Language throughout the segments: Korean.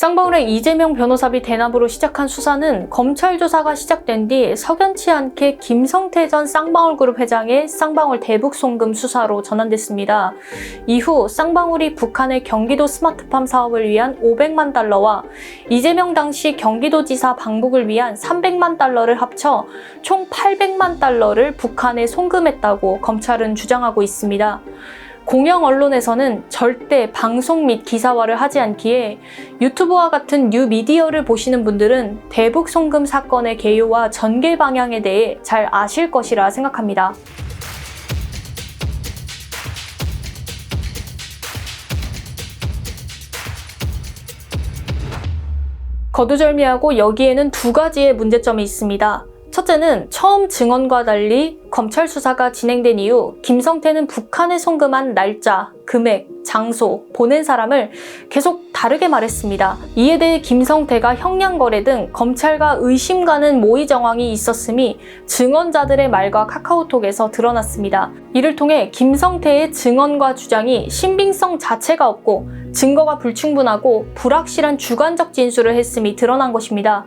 쌍방울의 이재명 변호사비 대납으로 시작한 수사는 검찰 조사가 시작된 뒤 석연치 않게 김성태 전 쌍방울그룹 회장의 쌍방울 대북 송금 수사로 전환됐습니다. 이후 쌍방울이 북한의 경기도 스마트팜 사업을 위한 500만 달러와 이재명 당시 경기도지사 방북을 위한 300만 달러를 합쳐 총 800만 달러를 북한에 송금했다고 검찰은 주장하고 있습니다. 공영 언론에서는 절대 방송 및 기사화를 하지 않기에 유튜브와 같은 뉴 미디어를 보시는 분들은 대북 송금 사건의 개요와 전개 방향에 대해 잘 아실 것이라 생각합니다. 거두절미하고 여기에는 두 가지의 문제점이 있습니다. 첫째는 처음 증언과 달리 검찰 수사가 진행된 이후 김성태는 북한에 송금한 날짜, 금액, 장소, 보낸 사람을 계속 다르게 말했습니다. 이에 대해 김성태가 형량거래 등 검찰과 의심 가는 모의 정황이 있었음이 증언자들의 말과 카카오톡에서 드러났습니다. 이를 통해 김성태의 증언과 주장이 신빙성 자체가 없고 증거가 불충분하고 불확실한 주관적 진술을 했음이 드러난 것입니다.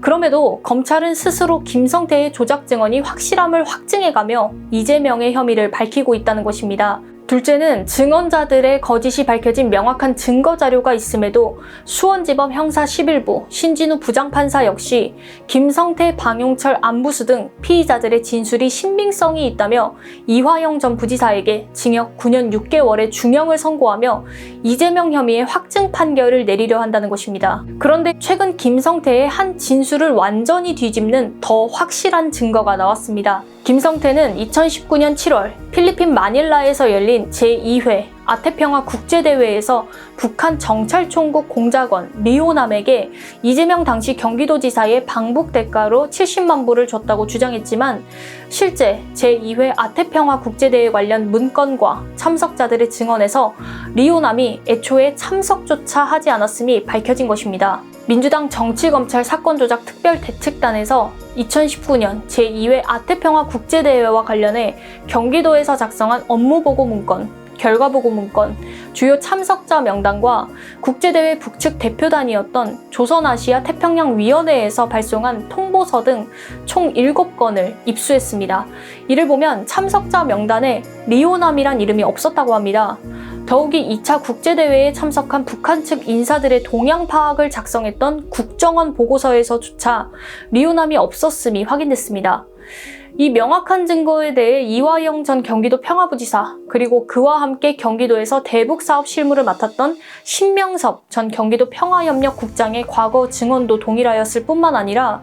그럼에도 검찰은 스스로 김성태의 조작 증언이 확실함을 확증해가며 이재명의 혐의를 밝히고 있다는 것입니다. 둘째는 증언자들의 거짓이 밝혀진 명확한 증거 자료가 있음에도 수원지법 형사 11부 신진우 부장판사 역시 김성태, 방용철, 안부수 등 피의자들의 진술이 신빙성이 있다며 이화영 전 부지사에게 징역 9년 6개월의 중형을 선고하며 이재명 혐의의 확증 판결을 내리려 한다는 것입니다. 그런데 최근 김성태의 한 진술을 완전히 뒤집는 더 확실한 증거가 나왔습니다. 김성태는 2019년 7월 필리핀 마닐라에서 열린 제2회 아태평화 국제대회에서 북한 정찰총국 공작원 리오남에게 이재명 당시 경기도지사의 방북 대가로 70만 불을 줬다고 주장했지만 실제 제2회 아태평화 국제대회 관련 문건과 참석자들의 증언에서 리오남이 애초에 참석조차 하지 않았음이 밝혀진 것입니다. 민주당 정치검찰 사건조작 특별대책단에서 2019년 제2회 아태평화 국제대회와 관련해 경기도에서 작성한 업무보고 문건, 결과보고 문건, 주요 참석자 명단과 국제대회 북측 대표단이었던 조선아시아 태평양위원회에서 발송한 통보서 등 총 7건을 입수했습니다. 이를 보면 참석자 명단에 리오남이란 이름이 없었다고 합니다. 더욱이 2차 국제대회에 참석한 북한 측 인사들의 동향 파악을 작성했던 국정원 보고서에서조차 리오남이 없었음이 확인됐습니다. 이 명확한 증거에 대해 이화영 전 경기도 평화부지사 그리고 그와 함께 경기도에서 대북 사업 실무를 맡았던 신명섭 전 경기도 평화협력국장의 과거 증언도 동일하였을 뿐만 아니라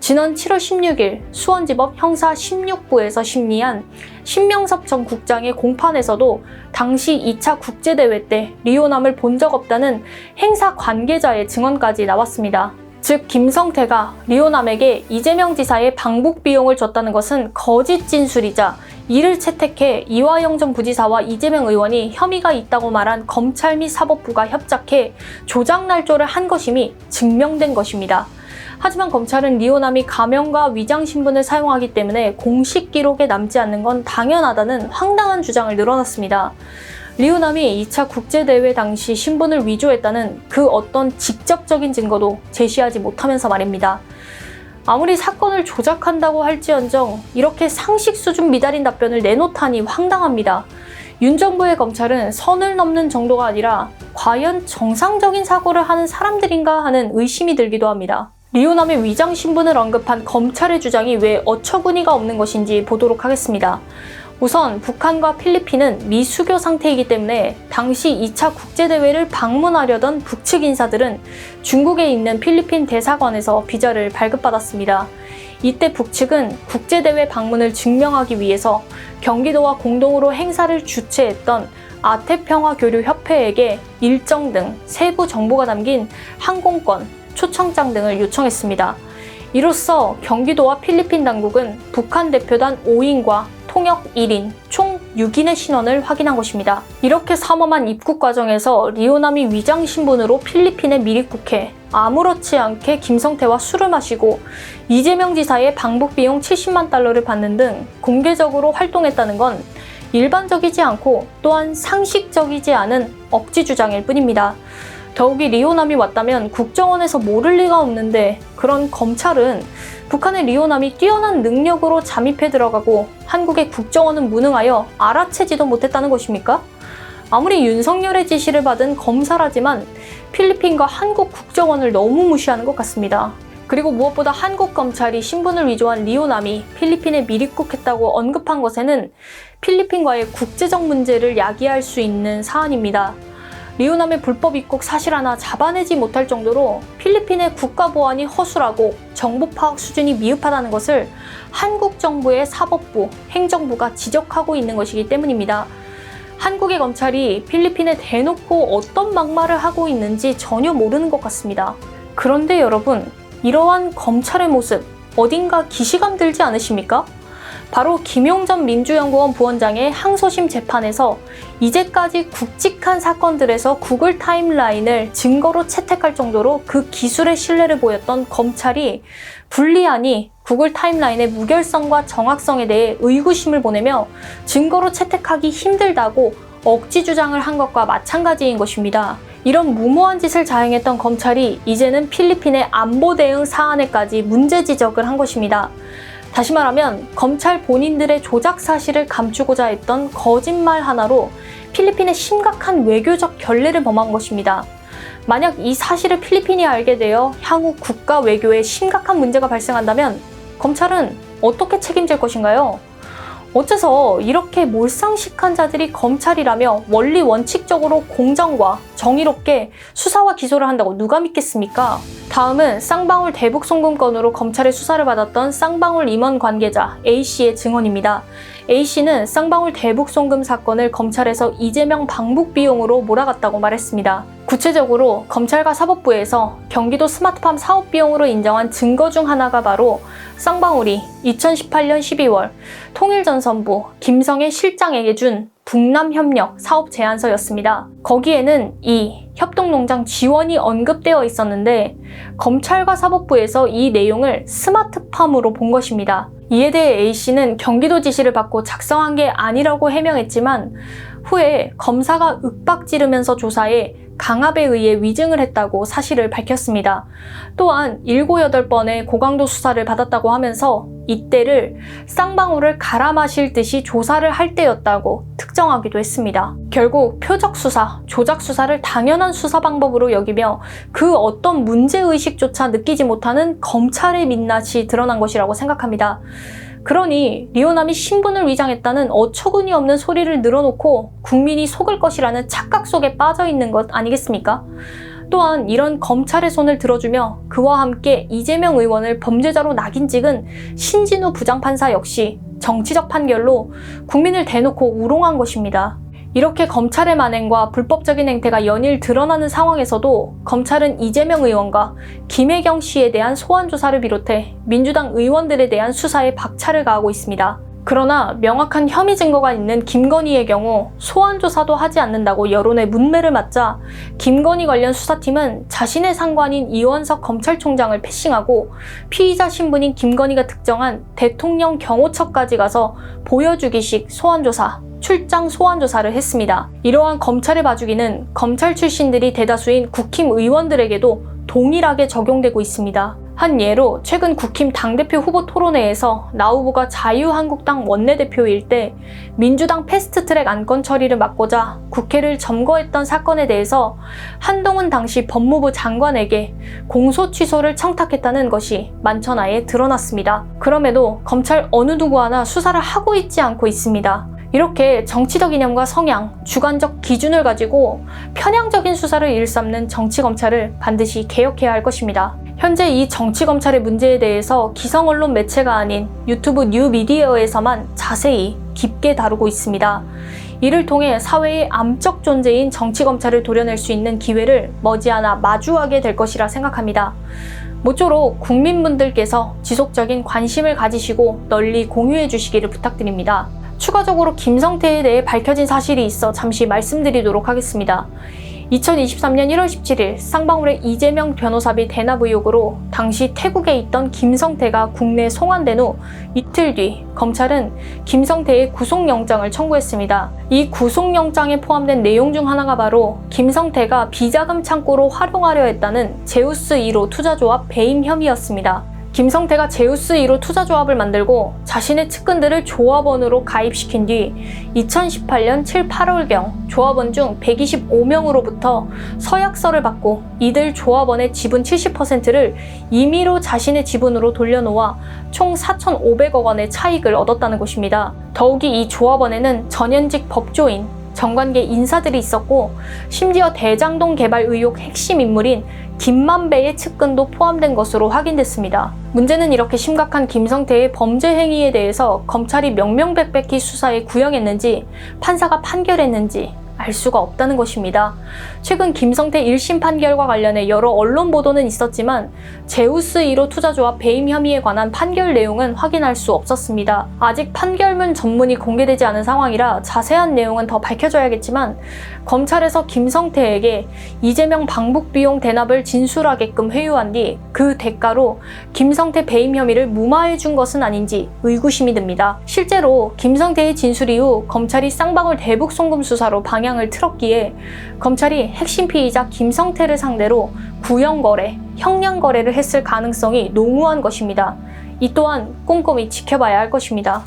지난 7월 16일 수원지법 형사 16부에서 심리한 신명섭 전 국장의 공판에서도 당시 2차 국제대회 때 리오남을 본 적 없다는 행사 관계자의 증언까지 나왔습니다. 즉 김성태가 리오남에게 이재명 지사의 방북 비용을 줬다는 것은 거짓 진술이자 이를 채택해 이화영 전 부지사와 이재명 의원이 혐의가 있다고 말한 검찰 및 사법부가 협작해 조작 날조를 한 것임이 증명된 것입니다. 하지만 검찰은 리오남이 가명과 위장 신분을 사용하기 때문에 공식 기록에 남지 않는 건 당연하다는 황당한 주장을 늘어놨습니다. 리오남이 2차 국제대회 당시 신분을 위조했다는 그 어떤 직접적인 증거도 제시하지 못하면서 말입니다. 아무리 사건을 조작한다고 할지언정 이렇게 상식 수준 미달인 답변을 내놓다니 황당합니다. 윤 정부의 검찰은 선을 넘는 정도가 아니라 과연 정상적인 사고를 하는 사람들인가 하는 의심이 들기도 합니다. 리오남의 위장 신분을 언급한 검찰의 주장이 왜 어처구니가 없는 것인지 보도록 하겠습니다. 우선 북한과 필리핀은 미수교 상태이기 때문에 당시 2차 국제대회를 방문하려던 북측 인사들은 중국에 있는 필리핀 대사관에서 비자를 발급받았습니다. 이때 북측은 국제대회 방문을 증명하기 위해서 경기도와 공동으로 행사를 주최했던 아태평화교류협회에게 일정 등 세부 정보가 담긴 항공권, 초청장 등을 요청했습니다. 이로써 경기도와 필리핀 당국은 북한 대표단 5인과 통역 1인, 총 6인의 신원을 확인한 것입니다. 이렇게 삼엄한 입국 과정에서 리오남이 위장 신분으로 필리핀에 미입국해 아무렇지 않게 김성태와 술을 마시고 이재명 지사의 방북 비용 70만 달러를 받는 등 공개적으로 활동했다는 건 일반적이지 않고 또한 상식적이지 않은 억지 주장일 뿐입니다. 더욱이 리오남이 왔다면 국정원에서 모를 리가 없는데 그런 검찰은 북한의 리오남이 뛰어난 능력으로 잠입해 들어가고 한국의 국정원은 무능하여 알아채지도 못했다는 것입니까? 아무리 윤석열의 지시를 받은 검사라지만 필리핀과 한국 국정원을 너무 무시하는 것 같습니다. 그리고 무엇보다 한국 검찰이 신분을 위조한 리오남이 필리핀에 미입국했다고 언급한 것에는 필리핀과의 국제적 문제를 야기할 수 있는 사안입니다. 리오남의 불법 입국 사실 하나 잡아내지 못할 정도로 필리핀의 국가 보안이 허술하고 정보 파악 수준이 미흡하다는 것을 한국 정부의 사법부, 행정부가 지적하고 있는 것이기 때문입니다. 한국의 검찰이 필리핀에 대놓고 어떤 막말을 하고 있는지 전혀 모르는 것 같습니다. 그런데 여러분, 이러한 검찰의 모습 어딘가 기시감 들지 않으십니까? 바로 김용전 민주연구원 부원장의 항소심 재판에서 이제까지 굵직한 사건들에서 구글 타임라인을 증거로 채택할 정도로 그 기술의 신뢰를 보였던 검찰이 불리하니 구글 타임라인의 무결성과 정확성에 대해 의구심을 보내며 증거로 채택하기 힘들다고 억지 주장을 한 것과 마찬가지인 것입니다. 이런 무모한 짓을 자행했던 검찰이 이제는 필리핀의 안보 대응 사안에까지 문제 지적을 한 것입니다. 다시 말하면 검찰 본인들의 조작 사실을 감추고자 했던 거짓말 하나로 필리핀의 심각한 외교적 결례를 범한 것입니다. 만약 이 사실을 필리핀이 알게 되어 향후 국가 외교에 심각한 문제가 발생한다면 검찰은 어떻게 책임질 것인가요? 어째서 이렇게 몰상식한 자들이 검찰이라며 원리 원칙적으로 공정과 정의롭게 수사와 기소를 한다고 누가 믿겠습니까? 다음은 쌍방울 대북 송금 건으로 검찰의 수사를 받았던 쌍방울 임원 관계자 A씨의 증언입니다. A씨는 쌍방울 대북 송금 사건을 검찰에서 이재명 방북 비용으로 몰아갔다고 말했습니다. 구체적으로 검찰과 사법부에서 경기도 스마트팜 사업 비용으로 인정한 증거 중 하나가 바로 쌍방울이 2018년 12월 통일전선부 김성애 실장에게 준 북남협력 사업 제안서였습니다. 거기에는 이 협동농장 지원이 언급되어 있었는데 검찰과 사법부에서 이 내용을 스마트팜으로 본 것입니다. 이에 대해 A씨는 경기도 지시를 받고 작성한 게 아니라고 해명했지만 후에 검사가 윽박 지르면서 조사해 강압에 의해 위증을 했다고 사실을 밝혔습니다. 또한 7, 8번의 고강도 수사를 받았다고 하면서 이때를 쌍방울을 갈아 마실 듯이 조사를 할 때였다고 특정하기도 했습니다. 결국 표적 수사, 조작 수사를 당연한 수사 방법으로 여기며 그 어떤 문제 의식조차 느끼지 못하는 검찰의 민낯이 드러난 것이라고 생각합니다. 그러니 리오남이 신분을 위장했다는 어처구니 없는 소리를 늘어놓고 국민이 속을 것이라는 착각 속에 빠져 있는 것 아니겠습니까? 또한 이런 검찰의 손을 들어주며 그와 함께 이재명 의원을 범죄자로 낙인 찍은 신진우 부장판사 역시 정치적 판결로 국민을 대놓고 우롱한 것입니다. 이렇게 검찰의 만행과 불법적인 행태가 연일 드러나는 상황에서도 검찰은 이재명 의원과 김혜경 씨에 대한 소환 조사를 비롯해 민주당 의원들에 대한 수사에 박차를 가하고 있습니다. 그러나 명확한 혐의 증거가 있는 김건희의 경우 소환 조사도 하지 않는다고 여론의 문매를 맞자 김건희 관련 수사팀은 자신의 상관인 이원석 검찰총장을 패싱하고 피의자 신분인 김건희가 특정한 대통령 경호처까지 가서 보여주기식 소환 조사, 출장 소환 조사를 했습니다. 이러한 검찰의 봐주기는 검찰 출신들이 대다수인 국힘 의원들에게도 동일하게 적용되고 있습니다. 한 예로 최근 국힘 당대표 후보 토론회에서 나 후보가 자유한국당 원내대표일 때 민주당 패스트트랙 안건 처리를 막고자 국회를 점거했던 사건에 대해서 한동훈 당시 법무부 장관에게 공소 취소를 청탁했다는 것이 만천하에 드러났습니다. 그럼에도 검찰 어느 누구 하나 수사를 하고 있지 않고 있습니다. 이렇게 정치적 이념과 성향, 주관적 기준을 가지고 편향적인 수사를 일삼는 정치 검찰을 반드시 개혁해야 할 것입니다. 현재 이 정치 검찰의 문제에 대해서 기성 언론 매체가 아닌 유튜브 뉴미디어에서만 자세히 깊게 다루고 있습니다. 이를 통해 사회의 암적 존재인 정치 검찰을 도려낼 수 있는 기회를 머지않아 마주하게 될 것이라 생각합니다. 모쪼록 국민분들께서 지속적인 관심을 가지시고 널리 공유해 주시기를 부탁드립니다. 추가적으로 김성태에 대해 밝혀진 사실이 있어 잠시 말씀드리도록 하겠습니다. 2023년 1월 17일 쌍방울의 이재명 변호사비 대납 의혹으로 당시 태국에 있던 김성태가 국내에 송환된 후 이틀 뒤 검찰은 김성태의 구속영장을 청구했습니다. 이 구속영장에 포함된 내용 중 하나가 바로 김성태가 비자금 창고로 활용하려 했다는 제우스 2로 투자조합 배임 혐의였습니다. 김성태가 제우스 2로 투자 조합을 만들고 자신의 측근들을 조합원으로 가입시킨 뒤 2018년 7, 8월경 조합원 중 125명으로부터 서약서를 받고 이들 조합원의 지분 70%를 임의로 자신의 지분으로 돌려놓아 총 4,500억 원의 차익을 얻었다는 것입니다. 더욱이 이 조합원에는 전현직 법조인, 정관계 인사들이 있었고 심지어 대장동 개발 의혹 핵심 인물인 김만배의 측근도 포함된 것으로 확인됐습니다. 문제는 이렇게 심각한 김성태의 범죄 행위에 대해서 검찰이 명명백백히 수사에 구형했는지 판사가 판결했는지 알 수가 없다는 것입니다. 최근 김성태 1심 판결과 관련해 여러 언론 보도는 있었지만 제우스 1호 투자조합 배임 혐의에 관한 판결 내용은 확인할 수 없었습니다. 아직 판결문 전문이 공개되지 않은 상황이라 자세한 내용은 더 밝혀져야겠지만 검찰에서 김성태에게 이재명 방북 비용 대납을 진술하게끔 회유한 뒤 그 대가로 김성태 배임 혐의를 무마해 준 것은 아닌지 의구심이 듭니다. 실제로 김성태의 진술 이후 검찰이 쌍방울 대북 송금 수사로 방향을 틀었기에 검찰이 핵심 피의자 김성태를 상대로 구형 거래, 형량 거래를 했을 가능성이 농후한 것입니다. 이 또한 꼼꼼히 지켜봐야 할 것입니다.